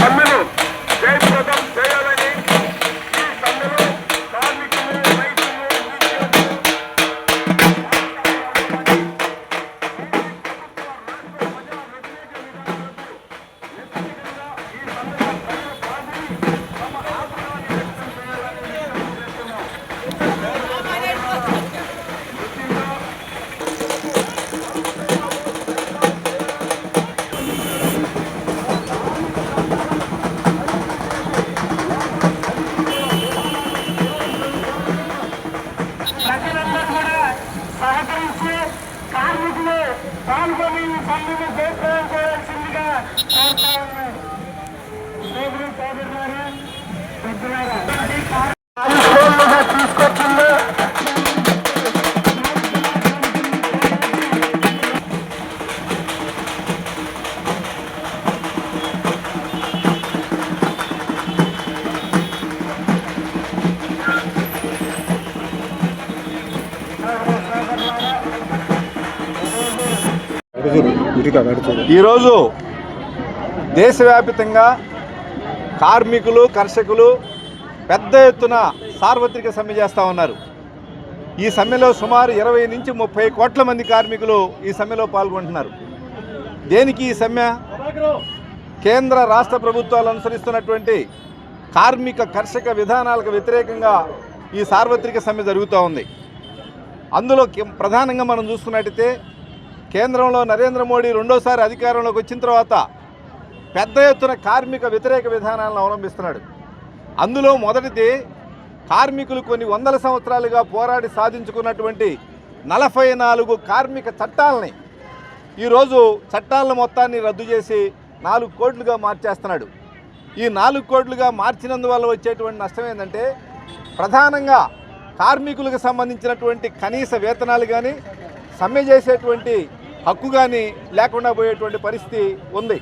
সম্মেলন ఈరోజు దేశవ్యాప్తంగా కార్మికులు కర్షకులు పెద్ద ఎత్తున సార్వత్రిక సమ్మె చేస్తూ ఉన్నారు. ఈ సమ్మెలో సుమారు ఇరవై నుంచి ముప్పై కోట్ల మంది కార్మికులు ఈ సమ్మెలో పాల్గొంటున్నారు. దేనికి ఈ సమ్మె? కేంద్ర రాష్ట్ర ప్రభుత్వాలు అనుసరిస్తున్నటువంటి కార్మిక కర్షక విధానాలకు వ్యతిరేకంగా ఈ సార్వత్రిక సమ్మె జరుగుతూ ఉంది. అందులో ప్రధానంగా మనం చూసుకున్నట్టయితే కేంద్రంలో నరేంద్ర మోడీ రెండోసారి అధికారంలోకి వచ్చిన తర్వాత పెద్ద ఎత్తున కార్మిక వ్యతిరేక విధానాలను అవలంబిస్తున్నాడు. అందులో మొదటిది కార్మికులు కొన్ని వందల సంవత్సరాలుగా పోరాడి సాధించుకున్నటువంటి నలభై నాలుగు కార్మిక చట్టాలని ఈరోజు చట్టాలను మొత్తాన్ని రద్దు చేసి నాలుగు కోట్లుగా మార్చేస్తున్నాడు. ఈ నాలుగు కోట్లుగా మార్చినందువల్ల వచ్చేటువంటి నష్టం ఏంటంటే ప్రధానంగా కార్మికులకు సంబంధించినటువంటి కనీస వేతనాలు కానీ సమ్మె చేసేటువంటి హక్కు కానీ లేకుండా పోయేటువంటి పరిస్థితి ఉంది.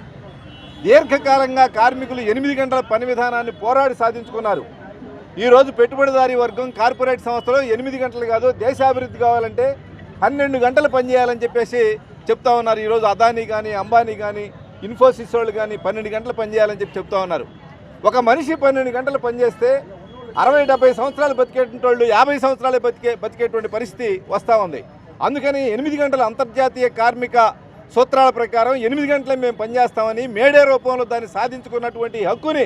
దీర్ఘకాలంగా కార్మికులు ఎనిమిది గంటల పని విధానాన్ని పోరాడి సాధించుకున్నారు. ఈరోజు పెట్టుబడిదారీ వర్గం కార్పొరేట్ సంస్థలో ఎనిమిది గంటలు కాదు దేశాభివృద్ధి కావాలంటే పన్నెండు గంటలు పనిచేయాలని చెప్పేసి చెప్తా ఉన్నారు. ఈరోజు అదానీ కానీ అంబానీ కానీ ఇన్ఫోసిస్ వాళ్ళు కానీ పన్నెండు గంటలు పనిచేయాలని చెప్పి చెప్తా ఉన్నారు. ఒక మనిషి పన్నెండు గంటలు పనిచేస్తే అరవై డెబ్బై సంవత్సరాలు బతికేటువంటి వాళ్ళు యాభై సంవత్సరాలు బతికే బతికేటువంటి పరిస్థితి వస్తూ ఉంది. అందుకని ఎనిమిది గంటల అంతర్జాతీయ కార్మిక సూత్రాల ప్రకారం ఎనిమిది గంటలే మేము పనిచేస్తామని మేడే రూపంలో దాన్ని సాధించుకున్నటువంటి హక్కుని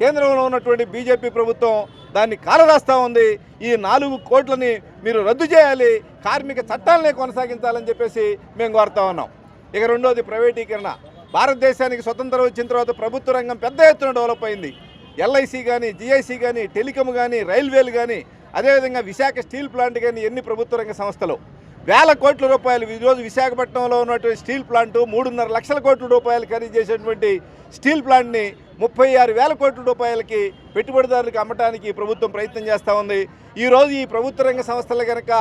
కేంద్రంలో ఉన్నటువంటి బీజేపీ ప్రభుత్వం దాన్ని కాలరాస్తూ ఉంది. ఈ నాలుగు కోట్లని మీరు రద్దు చేయాలి. కార్మిక చట్టాలనే కొనసాగించాలని చెప్పేసి మేము కోరుతా ఉన్నాం. ఇక రెండోది ప్రైవేటీకరణ. భారతదేశానికి స్వతంత్రం వచ్చిన తర్వాత ప్రభుత్వ రంగం పెద్ద ఎత్తున డెవలప్ అయింది. ఎల్ఐసి కానీ జిఐసి కానీ టెలికాం కానీ రైల్వేలు కానీ అదేవిధంగా విశాఖ స్టీల్ ప్లాంట్ కానీ ఎన్ని ప్రభుత్వ రంగ సంస్థలు వేల కోట్ల రూపాయలు ఈరోజు విశాఖపట్నంలో ఉన్నటువంటి స్టీల్ ప్లాంట్ మూడున్నర లక్షల కోట్ల రూపాయలు ఖరీదు చేసేటువంటి స్టీల్ ప్లాంట్ని ముప్పై ఆరు వేల కోట్ల రూపాయలకి పెట్టుబడిదారులకు అమ్మటానికి ప్రభుత్వం ప్రయత్నం చేస్తూ ఉంది. ఈరోజు ఈ ప్రభుత్వ రంగ సంస్థలు కనుక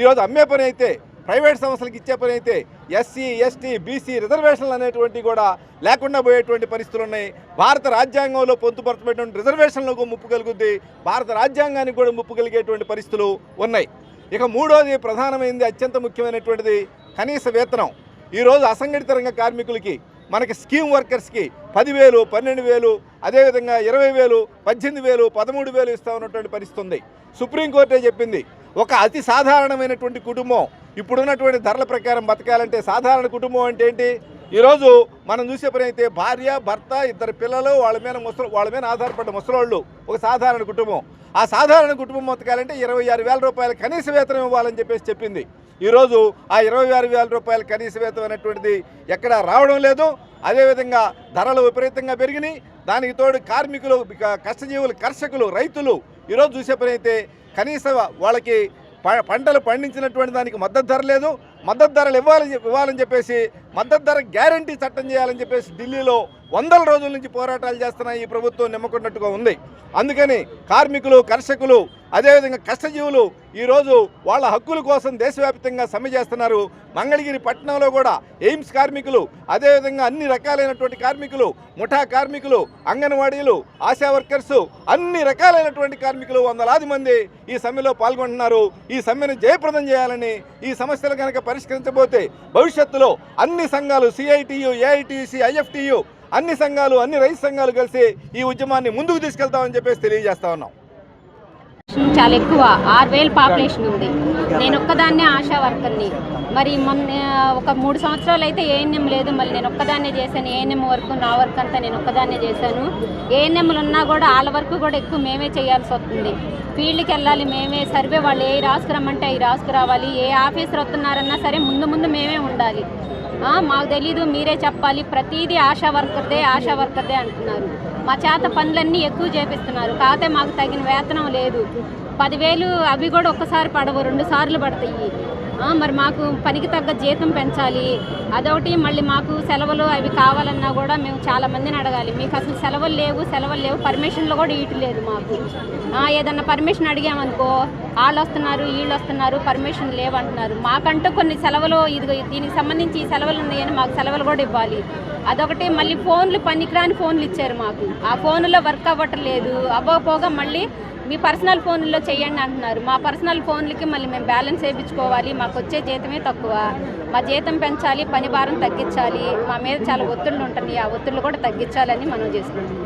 ఈరోజు అమ్మే పని అయితే ప్రైవేట్ సంస్థలకు ఇచ్చే పని అయితే ఎస్సీ ఎస్టీ బీసీ రిజర్వేషన్లు అనేటువంటివి కూడా లేకుండా పోయేటువంటి పరిస్థితులు ఉన్నాయి. భారత రాజ్యాంగంలో పొందుపరచబడినటువంటి రిజర్వేషన్లకు ముప్పు కలుగుద్ది. భారత రాజ్యాంగానికి కూడా ముప్పు కలిగేటువంటి పరిస్థితులు ఉన్నాయి. ఇక మూడోది ప్రధానమైనది అత్యంత ముఖ్యమైనటువంటిది కనీస వేతనం. ఈరోజు అసంఘటిత రంగ కార్మికులకి మనకి స్కీమ్ వర్కర్స్కి పదివేలు పన్నెండు వేలు అదేవిధంగా ఇరవై వేలు పద్దెనిమిది వేలు పదమూడు వేలు ఇస్తా ఉన్నటువంటి పరిస్థితి ఉంది సుప్రీంకోర్టే చెప్పింది ఒక అతి సాధారణమైనటువంటి కుటుంబం ఇప్పుడున్నటువంటి ధరల ప్రకారం బతకాలంటే సాధారణ కుటుంబం అంటే ఏంటి? ఈరోజు మనం చూసే పని అయితే భార్య భర్త ఇద్దరు పిల్లలు వాళ్ళ మీద ముసలి వాళ్ళ మీద ఆధారపడ్డ ముసలోళ్ళు ఒక సాధారణ కుటుంబం. ఆ సాధారణ కుటుంబం బతకాలంటే ఇరవై ఆరు వేల రూపాయల కనీస వేతనం ఇవ్వాలని చెప్పేసి చెప్పింది. ఈరోజు ఆ ఇరవై ఆరు వేల రూపాయల కనీస వేతనం అనేటువంటిది ఎక్కడ రావడం లేదు. అదేవిధంగా ధరలు విపరీతంగా పెరిగినాయి. దానికి తోడు కార్మికులు కష్టజీవులు కర్షకులు రైతులు ఈరోజు చూసే పని అయితే కనీస వాళ్ళకి ప- పంటలు పండించినటువంటి దానికి మద్దతు ధర లేదు. మద్దతు ధరలు ఇవ్వాలని ఇవ్వాలని చెప్పేసి మద్దతు ధర గ్యారంటీ చట్టం చేయాలని చెప్పేసి ఢిల్లీలో వందల రోజుల నుంచి పోరాటాలు చేస్తున్న ఈ ప్రభుత్వం నిమ్మకున్నట్టుగా ఉంది. అందుకని కార్మికులు కర్షకులు అదేవిధంగా కష్టజీవులు ఈరోజు వాళ్ళ హక్కుల కోసం దేశవ్యాప్తంగా సమ్మె చేస్తున్నారు. మంగళగిరి పట్టణంలో కూడా ఎయిమ్స్ కార్మికులు అదేవిధంగా అన్ని రకాలైనటువంటి కార్మికులు ముఠా కార్మికులు అంగన్వాడీలు ఆశా వర్కర్స్ అన్ని రకాలైనటువంటి కార్మికులు వందలాది మంది ఈ సమ్మెలో పాల్గొంటున్నారు. ఈ సమ్మెను జయప్రదం చేయాలని ఈ సమస్యలు కనుక పరిష్కరించబోతే భవిష్యత్తులో అన్ని సంఘాలు సిఐటియు ఏఐటిసి ఐఎఫ్టియు అన్ని సంఘాలు అన్ని రైతు సంఘాలు కలిసి ఈ ఉద్యమాన్ని ముందుకు తీసుకెళ్తామని చెప్పేసి తెలియజేస్తా ఉన్నాం. చాలా ఎక్కువ ఆరు వేల పాపులేషన్ ఉంది. నేను ఒక్కదాన్నే ఆశా వర్కర్ని. మరి మొన్న ఒక మూడు సంవత్సరాలు అయితే ఏఎన్ఎం లేదు. మళ్ళీ నేను ఒక్కదాన్నే చేశాను. ఏఎన్ఎం వర్క్ నా వర్క్ అంతా నేను ఒక్కదాన్నే చేశాను. ఏఎన్ఎంలు ఉన్నా కూడా వాళ్ళ వర్క్ కూడా ఎక్కువ మేమే చేయాల్సి వస్తుంది. ఫీల్డ్కి వెళ్ళాలి మేమే. సర్వే వాళ్ళు ఏ రాసుకురమ్మంటే అవి రాసుకురావాలి ఏ ఆఫీసర్ వస్తున్నారన్నా సరే ముందు ముందు మేమే ఉండాలి. మాకు తెలీదు మీరే చెప్పాలి. ప్రతిదీ ఆశా వర్కర్దే ఆశా వర్కర్దే అంటున్నారు. మా చేత పనులన్నీ ఎక్కువ చేపిస్తున్నారు. కాకపోతే మాకు తగిన వేతనం లేదు. పదివేలు అవి కూడా ఒక్కసారి పడవు రెండు సార్లు పడతాయి. మరి మాకు పనికి తగ్గ జీతం పెంచాలి. అదొకటి మళ్ళీ మాకు సెలవులు అవి కావాలన్నా కూడా మేము చాలా మందిని అడగాలి. మీకు అసలు సెలవులు లేవు సెలవులు లేవు పర్మిషన్లు కూడా ఇటు లేదు మాకు. ఏదన్నా పర్మిషన్ అడిగామనుకో వాళ్ళు వస్తున్నారు వీళ్ళు వస్తున్నారు పర్మిషన్ లేవంటున్నారు. మాకంటూ కొన్ని సెలవులు ఇది దీనికి సంబంధించి ఈ సెలవులు ఉన్నాయని మాకు సెలవులు కూడా ఇవ్వాలి. అదొకటి మళ్ళీ ఫోన్లు పనికిరాని ఫోన్లు ఇచ్చారు మాకు. ఆ ఫోన్లో వర్క్ అవ్వటం లేదు అవ్వకపోగా మళ్ళీ మీ పర్సనల్ ఫోన్లో చేయండి అంటున్నారు. మా పర్సనల్ ఫోన్లకి మళ్ళీ మేము బ్యాలెన్స్ వేయించుకోవాలి. మాకు వచ్చే జీతమే తక్కువ. మా జీతం పెంచాలి పని భారం తగ్గించాలి. మా మీద చాలా ఒత్తిళ్ళు ఉంటున్నాయి. ఆ ఒత్తిళ్ళు కూడా తగ్గించాలని మనం చేసుకుంటున్నాం